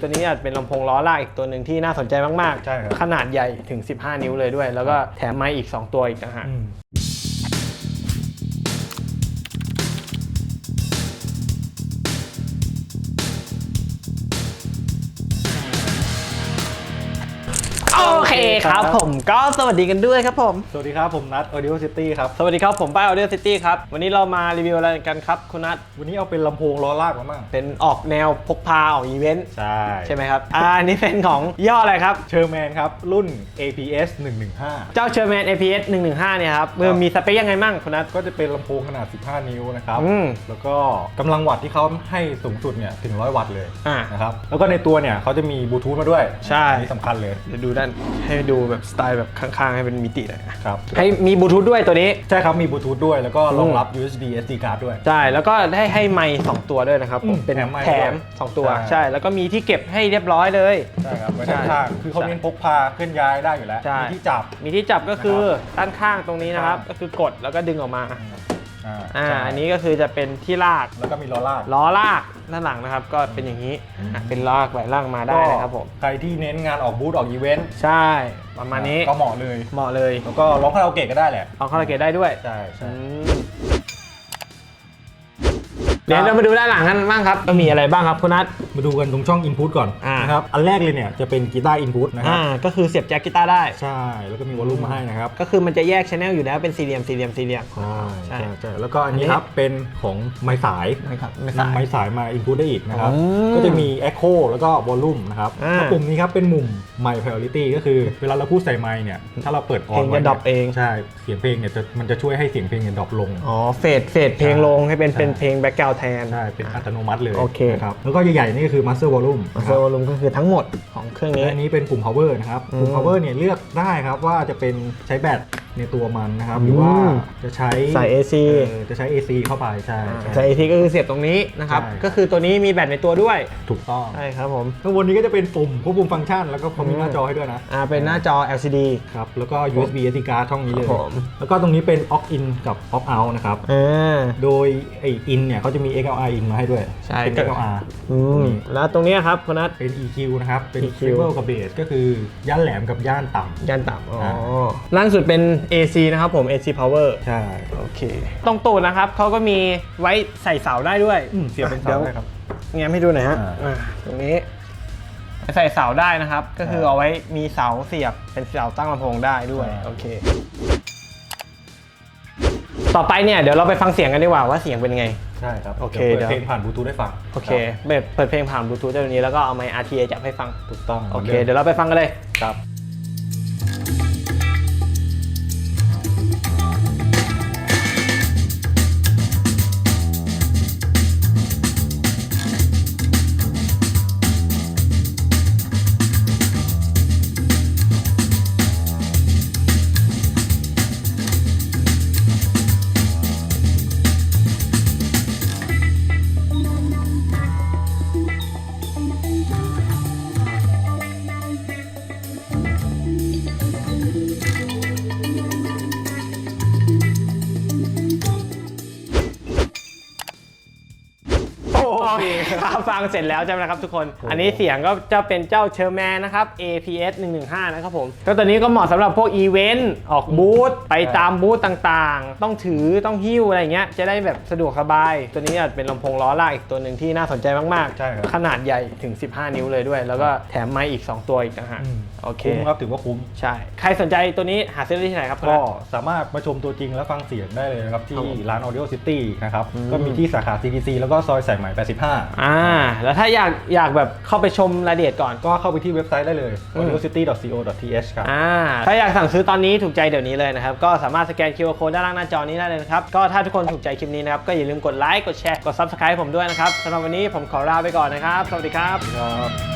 ตัวนี้อาจเป็นลำโพงล้อลากอีกตัวหนึ่งที่น่าสนใจมากใช่ครับขนาดใหญ่ถึง 15 นิ้วเลยด้วย แล้วก็แถมไมค์อีก 2 ตัวอีกต่างหาก อืม เคครับ ผมก็สวัสดีกันด้วยครับผม สวัสดีครับ ผมนัท Audio City ครับ สวัสดีครับ ผมป้ายออเดอร์ซิตี้ครับ วันนี้เรามารีวิวอะไรกันครับ คุณนัท วันนี้เอาเป็นลำโพงล้อลากมาบ้างเป็นออกแนวพกพาออกอีเวนต์ ใช่ ใช่ไหมครับ อ่าอันนี่เป็นของย่ออะไรครับ เชอร์แมนครับ รุ่น APS 115 เจ้าเชอร์แมน APS 115 เนี่ยครับมันมีสเปคยังไงมั่งคุณนัท ก็จะเป็นลำโพงขนาด 15 นิ้วนะครับอืมแล้วก็กำลังวัตต์ที่เขาให้สูงสุดเนี่ยถึง 100 วัตต์เลยอ่านะครับ แล้วก็ในตัวเนี่ยเขาจะมีบลูทูธมาด้วย ใช่อันนี่สำคัญเลยเดี๋ยวดูด้านให้ดูแบบสไตล์แบบข้างๆ ให้เป็นมิติหน่อยครับให้มีบลูทูธด้วยตัวนี้ ใช่ครับมีบลูทูธด้วยแล้วก็รองรับอืม USB SD card ด้วย ใช่ แล้วก็ได้ให้ไมค์สองตัวด้วยนะครับอืมเป็นแถมไมค์แถมด้วยสองตัว ใช่ ใช่ แล้วก็มีที่เก็บให้เรียบร้อยเลย ใช่ครับไว้ใช่ด้านข้างคือเขาเน้นพกพาเคลื่อนย้ายได้อยู่แล้วใช่ มีที่จับ มีที่จับก็คือนะด้านข้างตรงนี้นะครับครับ ก็คือกดแล้วก็ดึงออกมา อ่าอ่าใช่อันนี้ก็คือจะเป็นที่ลากแล้วก็มีล้อลากล้อลากด้านหลังนะครับ ก็เป็นอย่างนี้อะเป็นลากไหลลากมาได้นะครับผมใครที่เน้นงานออกบูธออกอีเวนต์ใช่ประมาณนี้ก็เหมาะเลยเหมาะเลยแล้วก็ร้องคาราโอเกะก็ได้แหละลองคาราโอเกะได้ด้วยใช่ใช่อืม เดี๋ยวเรามาดูด้านหลังกันบ้างครับก็มีอะไรบ้างครับคุณนัทมาดูกันตรงช่อง Input ก่อนอ่าน นะครับอันแรกเลยเนี่ยจะเป็นกีตาร์ Input นะครัอ่าบก็คือเสียบแจ็คกีตาร์ได้ ใช่แล้วก็มีวอลลุ่มมาให้นะครับก็คือมันจะแยกชแนลอยู่แล้วเป็นสี่เหลี่ยมสี่เหลี่ยมสี่เหลี่ยม ใช่ใช่ใช่ใช่แล้วก็อันนี้อันนี้ ครับเป็นของไม้สายไม่ครับไม่สาย นำไม้สายมา Input ได้อีกนะครับอืมก็จะมี Echo แล้วก็วอลลุ่มนะครับอ่าแล้วปุ่มนี้ครับเป็นมุม Mic Priority ก็คือเวลาเราพูดใส่ไมค์เนี่ยถ้าเราเปิดออนเพลงจะ drop เอง ใช่เสียงเพลงเนี่ยจะมันจะช่วยให้เสียงเพลงเนี่ยดรอปลง อ๋อเฟดเฟดเพลงลงให้เป็นใช่เป็นเพลงแบ็กกราวด์แทน ใช่ เป็นอัตโนมัติเลยโอเค นะครับแล้วก็ใหญ่ๆนี่ก็คือ Master Volume มานะโซครับลูมก็คือทั้งหมดของเครื่องนี้ และอันนี้เป็นปุ่ม power นะครับอืมปุ่ม power เนี่ยเลือกได้ครับว่าจะเป็นใช้แบต ในตัวมันนะครับ หรือว่าอืมจะใช้ใส่ AC เออจะใช้ AC เข้าไปใช่ใช่ใส่ทีก็คือเสียบตรงนี้นะครับ ใช่ ก็คือตัวนี้มีแบตในตัวด้วย ถูกต้องใช่ครับผม ข้างบนนี้ก็จะเป็นปุ่มควบคุมฟังก์ชัน แล้วก็เขามีอืมหน้าจอให้ด้วยนะอ่า เป็นหน้าจอ LCD ครับแล้วก็ USB SD card ช่องนี้เลย ครับผม แล้วก็ตรงนี้เป็น aux in กับ aux out นะครับ อ่า โดยไอ้ in เนี่ยเขาจะมี XLR in มาให้ด้วยใช่เป็น ก็ XLR อืม แล้วตรงนี้ครับคุณนัท เป็น EQ นะครับ เป็น EQ treble กับ bass ก็คือย่านแหลมกับย่านต่ำ ยันต่ำอ๋ออ่าล่างสุดเป็น AC นะครับผม AC power ใช่โอเค ตรงตูดนะครับเขาก็มีไว้ใส่เสาได้ด้วยอืมเสียบเป็นเดี๋ยเสาวได้ครับ แง้มให้ดูหน่อยฮะอ่า อ่าตรงนี้ ใส่เสาได้นะครับ ก็คือเอาไว้มีเสาเสียบเป็นเสาตั้งลำโพงได้ด้วยอ่าโอเค ต่อไปเนี่ยเดี๋ยวเราไปฟังเสียงกันดีกว่าว่าเสียงเป็นไง ใช่ครับโอเคเดี๋ยวเดี๋ยวเปิดเพลงผ่านบลูทูธได้ฟังโอเคเปิดเปิดเพลงผ่านบลูทูธได้ตรงนี้แล้วก็เอาไมค์ RTA จับให้ฟังถูกต้องโอเคเดี๋ยวเราไปฟังกันเลย ครับ โอเคครับฟังเสร็จแล้วใช่ไหมครับทุกคน อันนี้เสียงก็จะเป็นเจ้าเชอร์แมนนะครับ APS 115 นะครับผม ก็ตัวนี้ก็เหมาะสำหรับพวกอีเวนต์ออกบูธไปตามบูธต่างๆ ต้องถือต้องหิ้วอะไรเงี้ยจะได้แบบสะดวกสบาย ตัวนี้อาจเป็นลำโพงล้อลากอีกตัวหนึ่งที่น่าสนใจมากใช่ครับขนาดใหญ่ถึง 15 นิ้วเลยด้วย แล้วก็แถมไมค์อีก 2 ตัวอีกต่างหากอืมโอเคคุ้มครับถือว่าคุ้ม ใช่ ใครสนใจตัวนี้หาซื้อได้ที่ไหนครับ ก็สามารถมาชมตัวจริงและฟังเสียงได้เลยนะครับ ที่ครับผมร้าน Audio City นะครับอืมก็มีที่สาขา CTC แล้วก็ซอยสายไหม85อ่าแล้วถ้าอยากอยากแบบเข้าไปชมรายละเอียดก่อนก็เข้าไปที่เว็บไซต์ได้เลยอืม audiocity.co.th ครับอ่าถ้าอยากสั่งซื้อตอนนี้ถูกใจเดี๋ยวนี้เลยนะครับ ก็สามารถสแกน QR Code ด้านล่างหน้าจอนี้ได้เลยนะครับ ก็ถ้าทุกคนถูกใจคลิปนี้นะครับ ก็อย่าลืมกดไลค์กดแชร์กด Subscribe ผมด้วยนะครับสำหรับวันนี้ผมขอลาไปก่อนนะครับ สวัสดีครับครับ